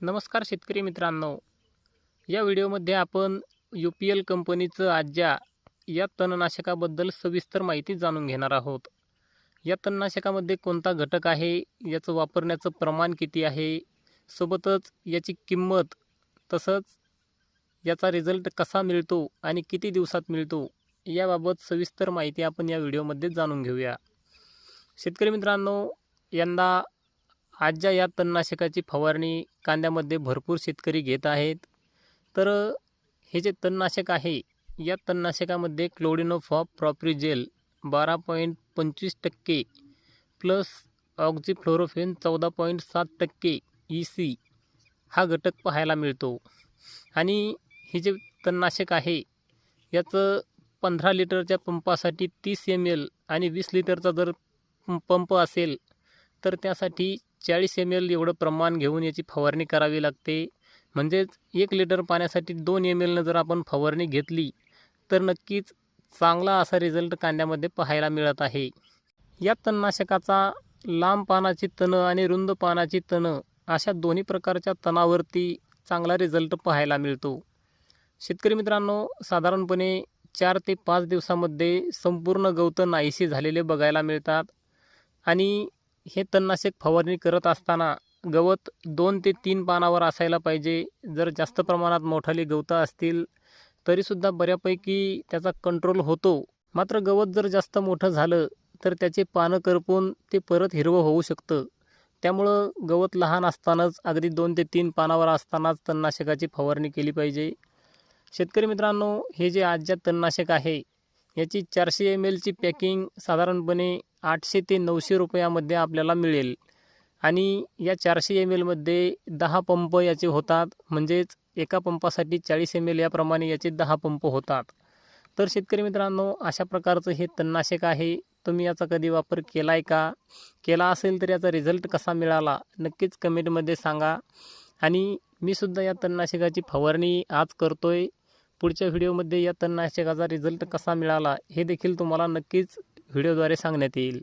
नमस्कार शेतकरी मित्रांनो. या व्हिडिओमध्ये आपण यू पी एल कंपनीचं आज्या या तणनाशकाबद्दल सविस्तर माहिती जाणून घेणार आहोत. या तणनाशकामध्ये कोणता घटक आहे? याचं वापरण्याचं प्रमाण किती आहे? सोबतच याची किंमत तसंच याचा रिझल्ट कसा मिळतो आणि किती दिवसात मिळतो याबाबत सविस्तर माहिती आपण या व्हिडिओमध्ये जाणून घेऊया. शेतकरी मित्रांनो यंदा आजच्या या तणनाशकाची फवारणी कांद्यामध्ये भरपूर शेतकरी घेत आहेत तर हे जे तणनाशक आहे या तणनाशकामध्ये क्लोडिनोफॉप प्रॉप्रिजेल बारा पॉईंट पंचवीस टक्के प्लस ऑक्झिफ्लोरोफेन चौदा पॉईंट सात टक्के ई सी हा घटक पाहायला मिळतो. आणि हे जे तणनाशक आहे याचं पंधरा लिटरच्या पंपासाठी तीस एम एल आणि वीस लिटरचा जर पंप असेल तर त्यासाठी चाळीस एम एल एवढं प्रमाण घेऊन याची फवारणी करावी लागते. म्हणजेच एक लिटर पाण्यासाठी दोन एम एलनं जर आपण फवारणी घेतली तर नक्कीच चांगला असा रिझल्ट कांद्यामध्ये पाहायला मिळत आहे. या तणनाशकाचा लांब पानाची तणं आणि रुंद पानाची तणं अशा दोन्ही प्रकारच्या तणावरती चांगला रिझल्ट पाहायला मिळतो. शेतकरी मित्रांनो साधारणपणे चार ते पाच दिवसामध्ये संपूर्ण गवतं नाहीशी झालेले बघायला मिळतात. आणि हे तणनाशक फवारणी करत असताना गवत दोन ते तीन पानावर असायला पाहिजे. जर जास्त प्रमाणात मोठाली गवतं असतील तरीसुद्धा बऱ्यापैकी त्याचा कंट्रोल होतो. मात्र गवत जर जास्त मोठं झालं तर त्याचे पानं करपून ते परत हिरवं होऊ शकतं. त्यामुळं गवत लहान असतानाच अगदी दोन ते तीन पानावर असतानाच तणनाशकाची फवारणी केली पाहिजे. शेतकरी मित्रांनो हे जे आजच्या तणनाशक आहे याची चारशे एम एलची पॅकिंग साधारणपणे आठशे ते नऊशे रुपयामध्ये आपल्याला मिळेल. आणि या चारशे एम एलमध्ये दहा पंप याचे होतात. म्हणजेच एका पंपासाठी चाळीस एम एल याप्रमाणे याचे दहा पंप होतात. तर शेतकरी मित्रांनो अशा प्रकारचं हे तणनाशक आहे. तुम्ही याचा कधी वापर केला आहे का? केला असेल तर याचा रिझल्ट कसा मिळाला? नक्कीच कमेंटमध्ये सांगा. आणि मी सुद्धा या तणनाशकाची फवारणी आज करतो आहे पुढच्या व्हिडिओमध्ये या तणनाशकाचा रिझल्ट कसा मिळाला हे देखील तुम्हाला नक्कीच व्हिडिओद्वारे सांगण्यात येईल.